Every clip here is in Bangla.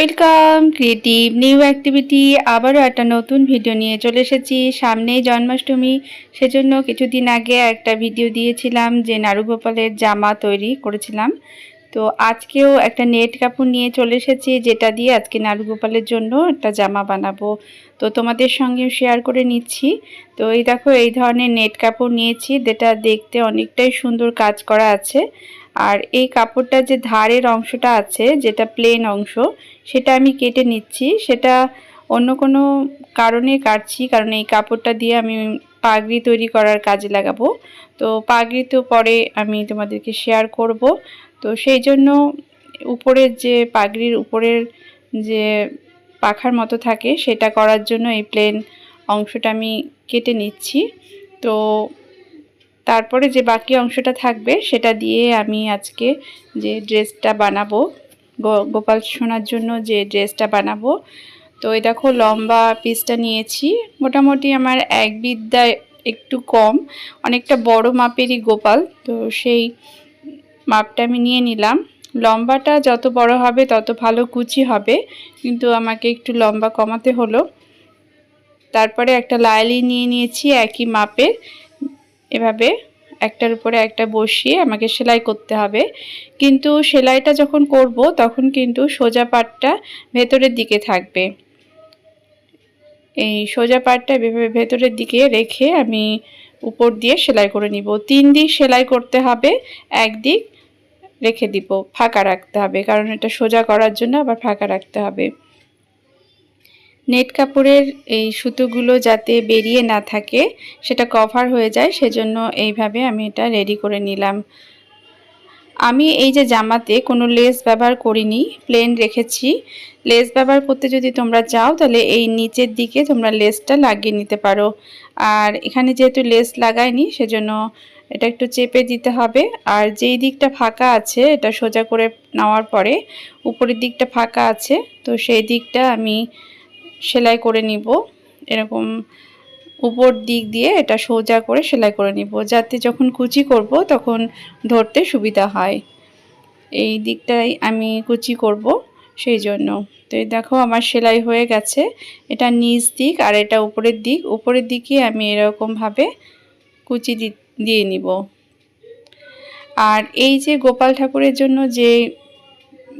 ওয়েলকাম, ক্রিয়েটিভ নিউ অ্যাক্টিভিটি, আবারও একটা নতুন ভিডিও নিয়ে চলে এসেছি। সামনেই জন্মাষ্টমী, সেজন্য কিছুদিন আগে একটা ভিডিও দিয়েছিলাম যে নারুগোপালের জামা তৈরি করেছিলাম। তো আজকেও একটা নেট কাপড় নিয়ে চলে এসেছি, যেটা দিয়ে আজকে নারুগোপালের জন্য একটা জামা বানাবো। তো তোমাদের সঙ্গে শেয়ার করে নিচ্ছি। তো এই দেখো, এই ধরনের নেট কাপড় নিয়েছি, যেটা দেখতে অনেকটাই সুন্দর কাজ করা আছে। আর এই কাপড়টা যে ধারের অংশটা আছে, যেটা প্লেন অংশ, সেটা আমি কেটে নিচ্ছি। সেটা অন্য কোনো কারণে কাটছি, কারণ এই কাপড়টা দিয়ে আমি পাগড়ি তৈরি করার কাজে লাগাবো। তো পাগড়ি তো পরে আমি তোমাদেরকে শেয়ার করব। তো সেই জন্য উপরের যে পাগড়ির উপরের যে পাখার মতো থাকে, সেটা করার জন্য এই প্লেন অংশটা আমি কেটে নিচ্ছি। তো তারপরে যে বাকি অংশটা থাকবে, সেটা দিয়ে আমি আজকে যে ড্রেসটা বানাবো গোপাল সোনার জন্য যে ড্রেসটা বানাবো, তো এই দেখো লম্বা পিসটা নিয়েছি। মোটামুটি আমার এক বিদ্যায় একটু কম, অনেকটা বড় মাপেরই গোপাল, তো সেই মাপটা আমি নিয়ে নিলাম। লম্বাটা যত বড় হবে, তত ভালো কুচি হবে, কিন্তু আমাকে একটু লম্বা কমাতে হলো। তারপরে একটা লাইলি নিয়ে নিয়েছি একই মাপের এভাবে একটার উপরে একটা বসিয়ে আমাকে সেলাই করতে হবে। কিন্তু সেলাইটা যখন করব, তখন কিন্তু সোজা পাটটা ভেতরের দিকে থাকবে। এই সোজা পাটটা ভেতরের দিকে রেখে আমি উপর দিয়ে সেলাই করে নিব। তিন দিক সেলাই করতে হবে একদিক রেখে দিব। ফাঁকা রাখতে হবে, কারণ এটা সোজা করার জন্য আবার ফাঁকা রাখতে হবে। নেট কাপড়ের এই সুতোগুলো যাতে বেরিয়ে না থাকে, সেটা কভার হয়ে যায়, সেজন্য এইভাবে আমি এটা রেডি করে নিলাম। আমি এই যে জামাতে কোনো লেস ব্যবহার করিনি প্লেন রেখেছি। লেস ব্যবহার করতে যদি তোমরা চাও, তাহলে এই নিচের দিকে তোমরা লেসটা লাগিয়ে নিতে পারো। আর এখানে যেহেতু লেস লাগাইনি, সেজন্য এটা একটু চেপে দিতে হবে। আর যেই দিকটা ফাঁকা আছে, এটা সোজা করে নেওয়ার পরে উপরের দিকটা ফাঁকা আছে, তো সেই দিকটা আমি সেলাই করে নিব। এরকম উপর দিক দিয়ে এটা সোজা করে সেলাই করে নিব। যাতে যখন কুচি করব তখন ধরতে সুবিধা হয়। এই দিকটাই আমি কুচি করব সেই জন্য। তো দেখো আমার সেলাই হয়ে গেছে। এটা নিচ দিক আর এটা উপরের দিক। উপরের দিকে আমি এরকমভাবে কুচি দিয়ে নিব। আর এই যে গোপাল ঠাকুরের জন্য যে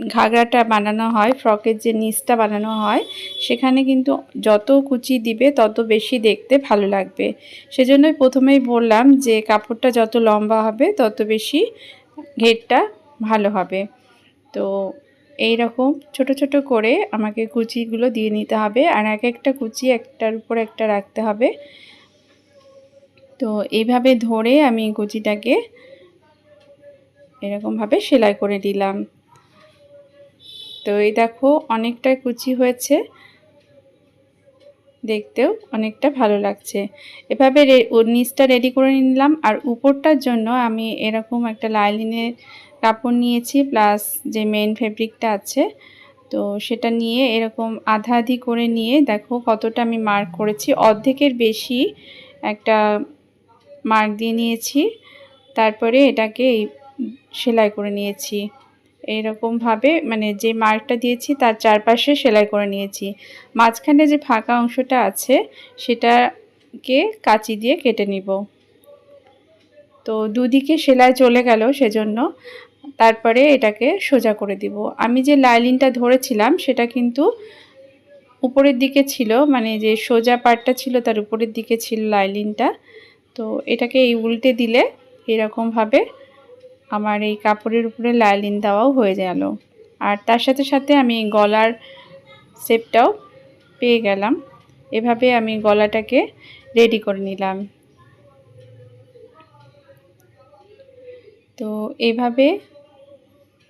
ঘাগরাটা বানানো হয়, ফ্রকের যে নিচটা বানানো হয়, সেখানে কিন্তু যত কুচি দিবে, তত বেশি দেখতে ভালো লাগবে। সেজন্যই প্রথমেই বললাম যে কাপড়টা যত লম্বা হবে, তত বেশি ঘেরটা ভালো হবে। তো এই রকম ছোট ছোট করে আমাকে কুচিগুলো দিয়ে নিতে হবে, আর এক একটা কুচি একটার উপর একটা রাখতে হবে। তো এইভাবে ধরে আমি কুচিটাকে এরকমভাবে সেলাই করে দিলাম। তো এই দেখো অনেকটাই কুচি হয়েছে। দেখতেও অনেকটা ভালো লাগছে। এভাবে নিচটা রেডি করে নিলাম আর উপরটার জন্য আমি এরকম একটা লাইলিনের কাপড় নিয়েছি প্লাস যে মেন ফেব্রিকটা আছে। তো সেটা নিয়ে এরকম আধা আধি করে নিয়ে দেখো কতটা আমি মার্ক করেছি। অর্ধেকের বেশি একটা মার্ক দিয়ে নিয়েছি। তারপরে এটাকে সেলাই করে নিয়েছি। এইরকমভাবে মানে যে মার্কটা দিয়েছি তার চারপাশে সেলাই করে নিয়েছি। মাঝখানে যে ফাঁকা অংশটা আছে সেটাকে কাচি দিয়ে কেটে নিব। তো দুদিকে সেলাই চলে গেল সেজন্য। তারপরে এটাকে সোজা করে দিব। আমি যে লাইলিনটা ধরেছিলাম সেটা কিন্তু উপরের দিকে ছিল মানে যে সোজা পার্টটা ছিল তার উপরের দিকে ছিল লাইলিনটা। তো এটাকে এই উল্টে দিলে এরকমভাবে আমার এই কাপড়ের উপরে লাইলিন দেওয়াও হয়ে গেল। আর তার সাথে সাথে আমি গলার শেপটাও পেয়ে গেলাম। এভাবে আমি গলাটাকে রেডি করে নিলাম। তো এইভাবে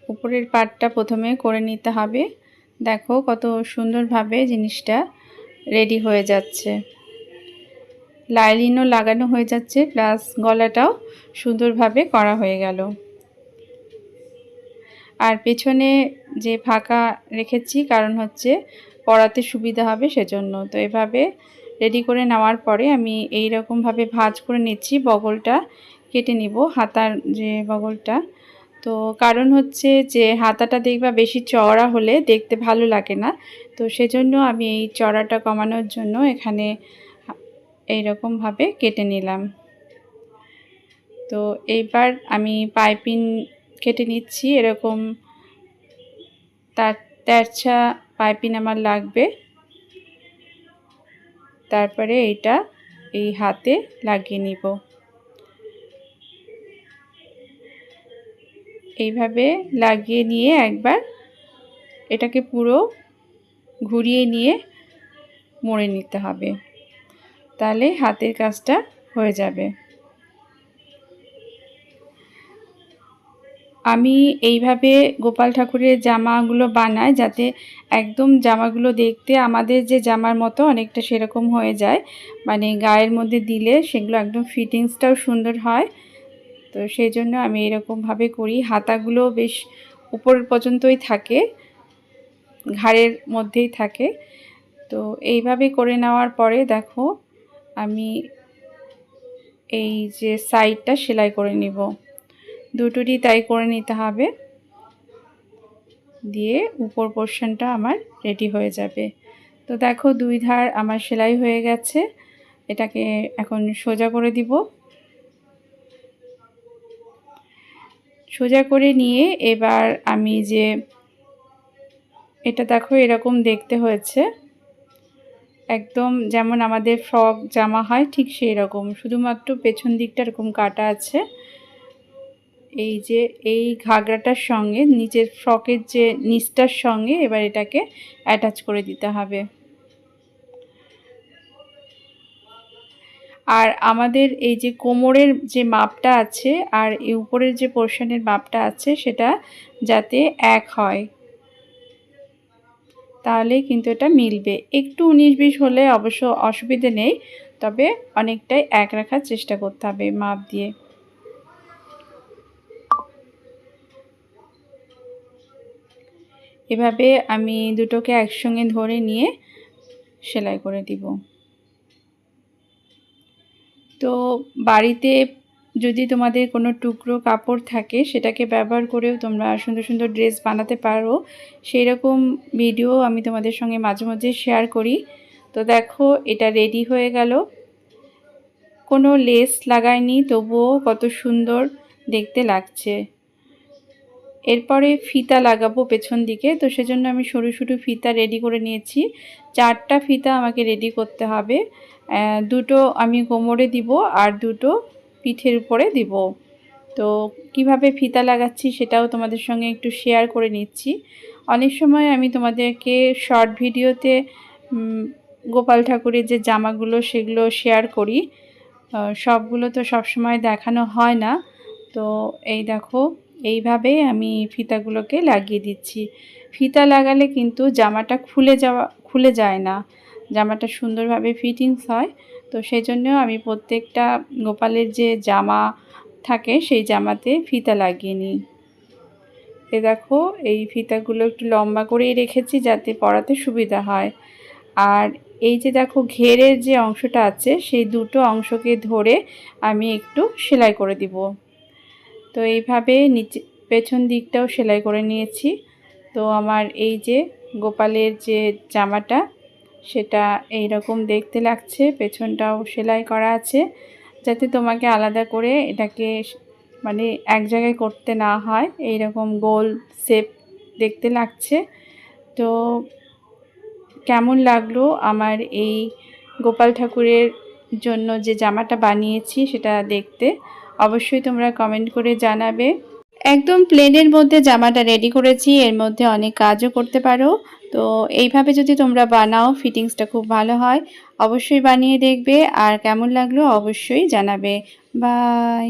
উপরের পাটটা প্রথমে করে নিতে হবে। দেখো কত সুন্দরভাবে জিনিসটা রেডি হয়ে যাচ্ছে। লাইলিনও লাগানো হয়ে যাচ্ছে, প্লাস গলাটাও সুন্দরভাবে করা হয়ে গেল। আর পেছনে যে ফাঁকা রেখেছি কারণ হচ্ছে পড়াতে সুবিধা হবে সেজন্য। তো এভাবে রেডি করে নেওয়ার পরে আমি এই রকমভাবে ভাজ করে নিচ্ছি, বগলটা কেটে নিব, হাতার যে বগলটা। তো কারণ হচ্ছে যে হাতাটা দেখবা বেশি চওড়া হলে দেখতে ভালো লাগে না। তো সেজন্য আমি এই চড়াটা কমানোর জন্য এখানে এইরকমভাবে কেটে নিলাম। তো এইবার আমি পাইপিং কেটে নিচ্ছি, এরকম তার তেরছা পাইপিং আমার লাগবে। তারপরে এটা এই হাতে লাগিয়ে নিব। এইভাবে লাগিয়ে নিয়ে একবার এটাকে পুরো ঘুরিয়ে নিয়ে মরে নিতে হবে। তাহলে হাতের কাজটা হয়ে যাবে। আমি এইভাবে গোপাল ঠাকুরের জামাগুলো বানাই যাতে একদম জামাগুলো দেখতে আমাদের যে জামার মতো অনেকটা সেরকম হয়ে যায়। মানে গায়ের মধ্যে দিলে সেগুলো একদম ফিটিংসটাও সুন্দর হয়। তো সেই জন্য আমি এরকমভাবে করি। হাতাগুলো বেশ উপর পর্যন্তই থাকে, ঘাড়ের মধ্যেই থাকে। তো এইভাবে করে নেওয়ার পরে দেখো, আমি এই যে সাইডটা সেলাই করে নিব। দুটোরই তাই করে নিতে হবে। দিয়ে উপর পোর্শনটা আমার রেডি হয়ে যাবে। তো দেখো দুই ধার আমার সেলাই হয়ে গেছে। এটাকে এখন সোজা করে দিব। সোজা করে নিয়ে এবার আমি যে এটা দেখো এরকম দেখতে হয়েছে। একদম যেমন আমাদের ফ্রক জামা হয় ঠিক সেই রকম শুধুমাত্র পেছন দিকটা এরকম কাটা আছে। এই যে এই ঘাগরাটার সঙ্গে নিচের ফ্রকের যে নিচটার সঙ্গে এবার এটাকে অ্যাটাচ করে দিতে হবে। আর আমাদের এই যে কোমরের যে মাপটা আছে আর এই উপরের যে পোর্শনের মাপটা আছে সেটা যাতে এক হয়, তাহলে কিন্তু এটা মিলবে। একটু উনিশ বিশ হলে অবশ্য অসুবিধে নেই, তবে অনেকটাই এক রাখার চেষ্টা করতে হবে মাপ দিয়ে। এভাবে আমি দুটোকে একসঙ্গে ধরে নিয়ে সেলাই করে দিব। তো বাড়িতে যদি তোমাদের কোনো টুকরো কাপড় থাকে, সেটাকে ব্যবহার করেও তোমরা সুন্দর সুন্দর ড্রেস বানাতে পারো। সেই রকম ভিডিও আমি তোমাদের সঙ্গে মাঝে মাঝে শেয়ার করি। তো দেখো, এটা রেডি হয়ে গেল। কোনো লেস লাগায়নি তবুও কত সুন্দর দেখতে লাগছে। এরপরে ফিতা লাগাবো পেছন দিকে, তো সেজন্য আমি সরু সরু ফিতা রেডি করে নিয়েছি। চারটা ফিতা আমাকে রেডি করতে হবে। দুটো আমি কোমরে দিব আর দুটো পিঠের উপরে দিব। তো কীভাবে ফিতা লাগাচ্ছি সেটাও তোমাদের সঙ্গে একটু শেয়ার করে নিচ্ছি। অনেক সময় আমি তোমাদেরকে শর্ট ভিডিওতে গোপাল ঠাকুরের যে জামাগুলো সেগুলো শেয়ার করি। সবগুলো তো সবসময় দেখানো হয় না। তো এই দেখো এইভাবে আমি ফিতাগুলোকে লাগিয়ে দিচ্ছি। ফিতা লাগালে কিন্তু জামাটা খুলে যাওয়া, খুলে যায় না। জামাটা সুন্দরভাবে ফিটিংস হয়। তো সেই জন্য আমি প্রত্যেকটা গোপালের যে জামা থাকে সেই জামাতে ফিতা লাগিয়ে নিই। এ দেখো, এই ফিতাগুলো একটু লম্বা করেই রেখেছি যাতে পরাতে সুবিধা হয়। আর এই যে দেখো, ঘেরের যে অংশটা আছে, সেই দুটো অংশকে ধরে আমি একটু সেলাই করে দিব। তো এইভাবে নিচে, পেছন দিকটাও সেলাই করে নিয়েছি। তো আমার এই যে গোপালের যে জামাটা, সেটা এই রকম দেখতে লাগছে, পেছনটাও সেলাই করা আছে। যাতে তোমাকে আলাদা করে এটাকে মানে এক জায়গায় করতে না হয় এই রকম গোল শেপ দেখতে লাগছে। তো কেমন লাগল আমার এই গোপাল ঠাকুরের জন্য যে জামাটা বানিয়েছি সেটা দেখতে? অবশ্যই তোমরা কমেন্ট করে জানাবে। একদম প্লেনের মধ্যে জামাটা রেডি করেছি, এর মধ্যে অনেক কাজও করতে পারো। তো এইভাবে যদি তোমরা বানাও ফিটিংসটা খুব ভালো হয়, অবশ্যই বানিয়ে দেখবে। আর কেমন লাগল অবশ্যই জানাবে। বাই